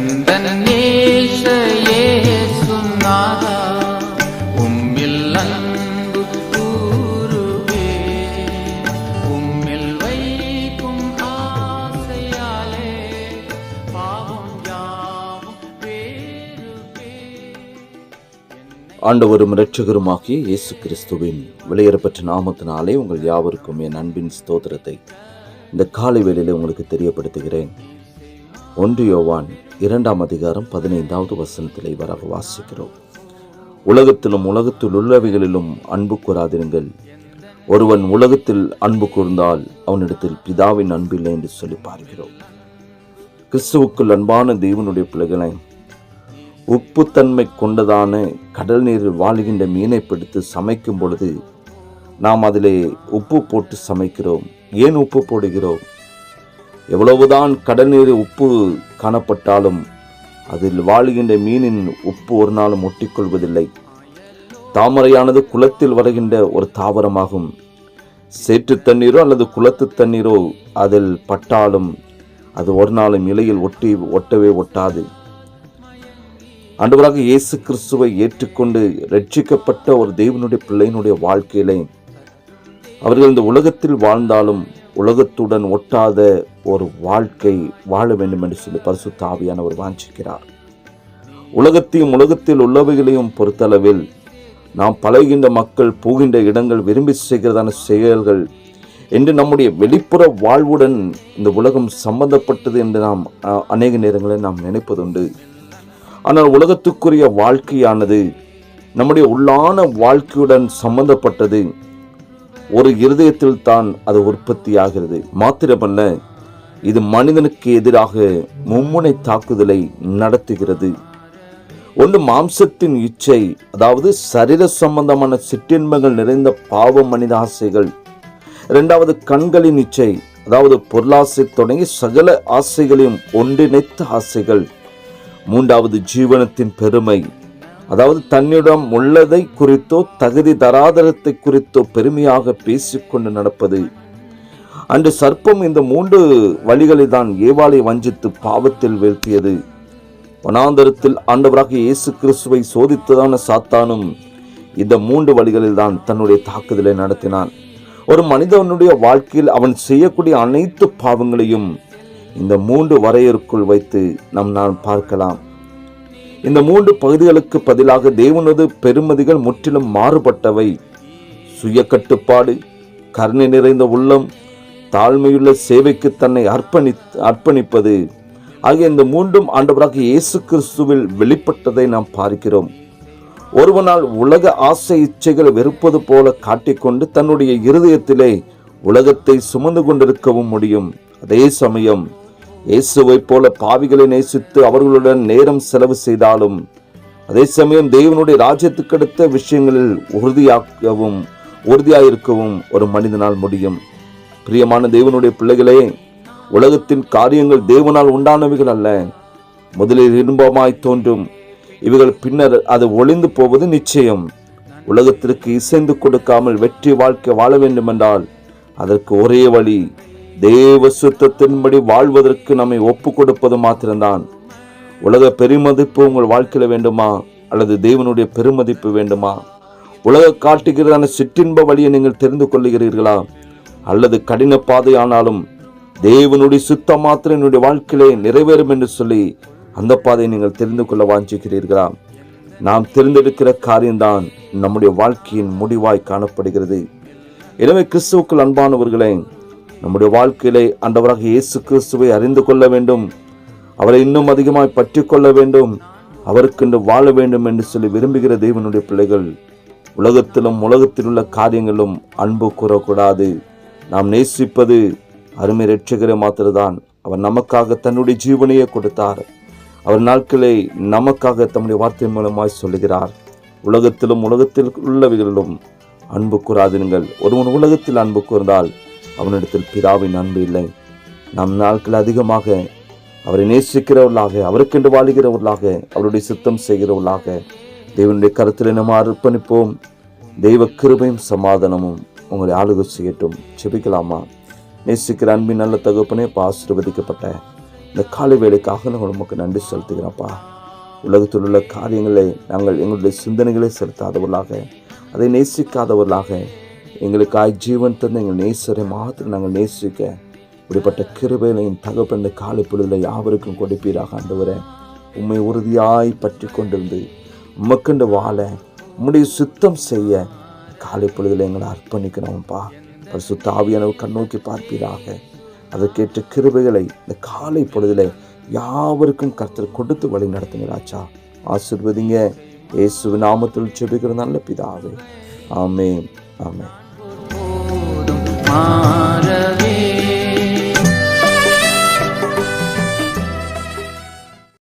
எந்த நேசையே சுன்னாரா உம்மில் அன்பு கூறுவே. உம்மில் வைக்கும் ஆசையாலே பாவம் யாவும் வேறுவே ஆண்டவரும் இரட்சகருமாகிய இயேசு கிறிஸ்துவின் வெளியேறப்பட்ட நாமத்தினாலே உங்கள் யாவருக்கும் என் அன்பின் ஸ்தோத்திரத்தை இந்த காலை வேளையில் உங்களுக்கு தெரியப்படுத்துகிறேன். ஒன்று யோவான் இரண்டாம் அதிகாரம் பதினைந்தாவது வசனத்திலே வரவு வாசிக்கிறோம். உலகத்திலும் உலகத்தில் உள்ளவைகளிலும் அன்பு கூறாதிருங்கள். ஒருவன் உலகத்தில் அன்பு கூர்ந்தால் அவனிடத்தில் பிதாவின் அன்பில்லை என்று சொல்லி பார்க்கிறோம். கிறிஸ்துவுக்குள் அன்பான தெய்வனுடைய பிள்ளைகளை உப்புத்தன்மை கொண்டதான கடல் நீரில் வாழுகின்ற மீனை பிடித்து சமைக்கும் பொழுது நாம் அதிலே உப்பு போட்டு சமைக்கிறோம். ஏன் உப்பு போடுகிறோம்? எவ்வளவுதான் கடல் உப்பு காணப்பட்டாலும் அதில் வாழுகின்ற மீனின் உப்பு ஒரு நாளும் ஒட்டிக்கொள்வதில்லை. தாமரையானது குளத்தில் வருகின்ற ஒரு தாவரமாகும். சேற்று தண்ணீரோ அல்லது குளத்து தண்ணீரோ அதில் பட்டாலும் அது ஒரு நாளும் இலையில் ஒட்டி ஒட்டவே ஒட்டாது. ஆண்டவராக இயேசு கிறிஸ்துவை ஏற்றுக்கொண்டு ரட்சிக்கப்பட்ட ஒரு தெய்வனுடைய பிள்ளையினுடைய வாழ்க்கையிலே அவர்கள் இந்த உலகத்தில் வாழ்ந்தாலும் உலகத்துடன் ஒட்டாத ஒரு வாழ்க்கை வாழ வேண்டும் என்று சொல்லி பரிசு தாவியானவர் வாஞ்சிக்கிறார். உலகத்தையும் உலகத்தில் உள்ளவைகளையும் பொறுத்தளவில் நாம் பழகின்ற மக்கள் போகின்ற இடங்கள் விரும்பி செய்கிறதான செயல்கள் என்று நம்முடைய வெளிப்புற வாழ்வுடன் இந்த உலகம் சம்பந்தப்பட்டது என்று நாம் அநேக நேரங்களில் நாம் நினைப்பதுண்டு. ஆனால் உலகத்துக்குரிய வாழ்க்கையானது நம்முடைய உள்ளான வாழ்க்கையுடன் சம்பந்தப்பட்டது. ஒரு இருதயத்தில் தான் அது உற்பத்தி ஆகிறது மாத்திரமல்ல இது மனிதனுக்கு எதிராக மும்முனை தாக்குதலை நடத்துகிறது. ஒன்று மாம்சத்தின் இச்சை அதாவது சரீர சம்பந்தமான சிற்றின்பங்கள் நிறைந்த பாவ மனித ஆசைகள். இரண்டாவது கண்களின் இச்சை அதாவது பொருளாசை தொடங்கி சகல ஆசைகளையும் ஒன்றிணைத்த ஆசைகள். மூன்றாவது ஜீவனத்தின் பெருமை அதாவது தன்னிடம் உள்ளதை குறித்தோ தகுதி தராதரத்தை குறித்தோ பெருமையாக பேசிக்கொண்டு நடப்பது. அன்று சர்ப்பம் இந்த மூன்று வழிகளை தான் ஏவாளை வஞ்சித்து பாவத்தில் வீழ்த்தியது. வனாந்தரத்தில் ஆண்டவராக இயேசு கிறிஸ்துவை சோதித்ததான சாத்தானும் இந்த மூன்று வழிகளில் தான் தன்னுடைய தாக்குதலை நடத்தினான். ஒரு மனிதனுடைய வாழ்க்கையில் அவன் செய்யக்கூடிய அனைத்து பாவங்களையும் இந்த மூன்று வரையறுக்குள் வைத்து நம் நான் பார்க்கலாம். இந்த மூன்று பகுதிகளுக்கு பதிலாக தேவனது பெருமதிகள் முற்றிலும் மாறுபட்டவை. சுய கட்டுப்பாடு கருணை நிறைந்த உள்ளம் தாழ்மையுள்ள சேவைக்கு தன்னை அர்ப்பணி அர்ப்பணிப்பது. ஆகிய இந்த மூன்றும் ஆண்டவராக இயேசு கிறிஸ்துவில் வெளிப்பட்டதை நாம் பார்க்கிறோம். ஒருவனால் உலக ஆசை இச்சைகளை வெறுப்பது போல காட்டிக்கொண்டு தன்னுடைய இருதயத்திலே உலகத்தை சுமந்து கொண்டிருக்கவும் முடியும். அதே சமயம் இயேசுவைப் போல பாவிகளை நேசித்து அவர்களுடன் நேரம் செலவு செய்தாலும் அதே சமயம் தேவனுடைய ராஜ்யத்துக்கு அடுத்த விஷயங்களில் உறுதியாக்கவும் உறுதியாயிருக்கவும் ஒரு மனிதனால் முடியும். பிரியமான தேவனுடைய பிள்ளைகளே உலகத்தின் காரியங்கள் தேவனால் உண்டானவைகள் அல்ல. முதலில் இன்பமாய் தோன்றும். இவைகள் பின்னர் அது ஒளிந்து போவது நிச்சயம். உலகத்திற்கு இசைந்து கொடுக்காமல் வெற்றி வாழ்க்கை வாழ வேண்டுமென்றால் அதற்கு ஒரே வழி தேவ சுத்தத்தின்படி வாழ்வதற்கு நம்மை ஒப்பு கொடுப்பது மாத்திரம்தான். உலக பெருமதிப்பு உங்கள் வாழ்க்கையில் வேண்டுமா? அல்லது தேவனுடைய பெருமதிப்பு வேண்டுமா? உலக காட்டுகிறதான சிற்றின்ப வழியை நீங்கள் தெரிந்து கொள்ளுகிறீர்களா? அல்லது கடின பாதையானாலும் தேவனுடைய சுத்தம் மாத்திரம் என்னுடைய வாழ்க்கையிலே நிறைவேறும் என்று சொல்லி அந்த பாதையை நீங்கள் தெரிந்து கொள்ள வாஞ்சிக்கிறீர்களா? நாம் தெரிந்தெடுக்கிற காரியம்தான் நம்முடைய வாழ்க்கையின் முடிவாய் காணப்படுகிறது. எனவே கிறிஸ்துவுக்குள் அன்பானவர்களே நம்முடைய வாழ்க்கையிலே அண்டவராக இயேசு கிறிஸ்துவை அறிந்து கொள்ள வேண்டும். அவரை இன்னும் அதிகமாய் பற்றி கொள்ள வேண்டும். அவருக்கென்று வாழ வேண்டும் என்று சொல்லி விரும்புகிற தேவனுடைய பிள்ளைகள் உலகத்திலும் உலகத்தில் உள்ள காரியங்களும் அன்பு கூறக்கூடாது. நாம் நேசிப்பது அருமை ரட்சகரை மாத்திரதான் அவர் நமக்காக தன்னுடைய ஜீவனையே கொடுத்தார். அவர் நாட்களை நமக்காக தம்முடைய வார்த்தை மூலமாய் சொல்லுகிறார். உலகத்திலும் உலகத்தில் உள்ளவைகளிலும் அன்பு கூறாதிருங்கள். ஒருவன் உலகத்தில் அன்பு கூர்ந்தால் அவனிடத்தில் பிதாவின் அன்பு இல்லை. நம் நாட்கள் அதிகமாக அவரை நேசிக்கிறவர்களாக அவருக்கென்று வாழுகிறவர்களாக அவருடைய சித்தம் செய்கிறவர்களாக தேவனுடைய கருத்தில் நம்ம அர்ப்பணிப்போம். தெய்வ கிருபையும் சமாதானமும் உங்களை ஆளுகை செய்யட்டும். செபிக்கலாமா நேசிக்கிற அன்பின் நல்ல தகப்பனே இப்போ ஆசீர்வதிக்கப்பட்ட இந்த காலை வேலைக்காக நாங்கள் உமக்கு நன்றி செலுத்துகிறோம்ப்பா உலகத்தில் உள்ள காரியங்களை நாங்கள் எங்களுடைய சிந்தனைகளை செலுத்தாதவர்களாக அதை நேசிக்காதவர்களாக எங்களுக்காய் ஜீவன் தந்த எங்கள் நேசரை மாத்திரம் நாங்கள் நேசிக்க இப்படிப்பட்ட கிருபையிலையும் தகப்பன் இந்த காலை பொழுதில் யாவருக்கும் கொடுப்பீராக ஆண்டவரே. உண்மை உறுதியாய் பற்றி கொண்டிருந்து உமக்கண்டு வாழ உம்முடைய சுத்தம் செய்ய காலை பொழுதில் எங்களை அர்ப்பணிக்கிறோம்ப்பா பரிசுத்த ஆவியானவர் கண்ணோக்கி பார்ப்பீராக. அதற்கேற்ற கிருபைகளை இந்த காலை பொழுதில் யாவருக்கும் கர்த்தர் கொடுத்து வழி நடத்துகிறாச்சா ஆசிர்வதிங்க. இயேசு நாமத்தில் செபிக்கிற நல்ல பிதாவே. ஆமே ஆமே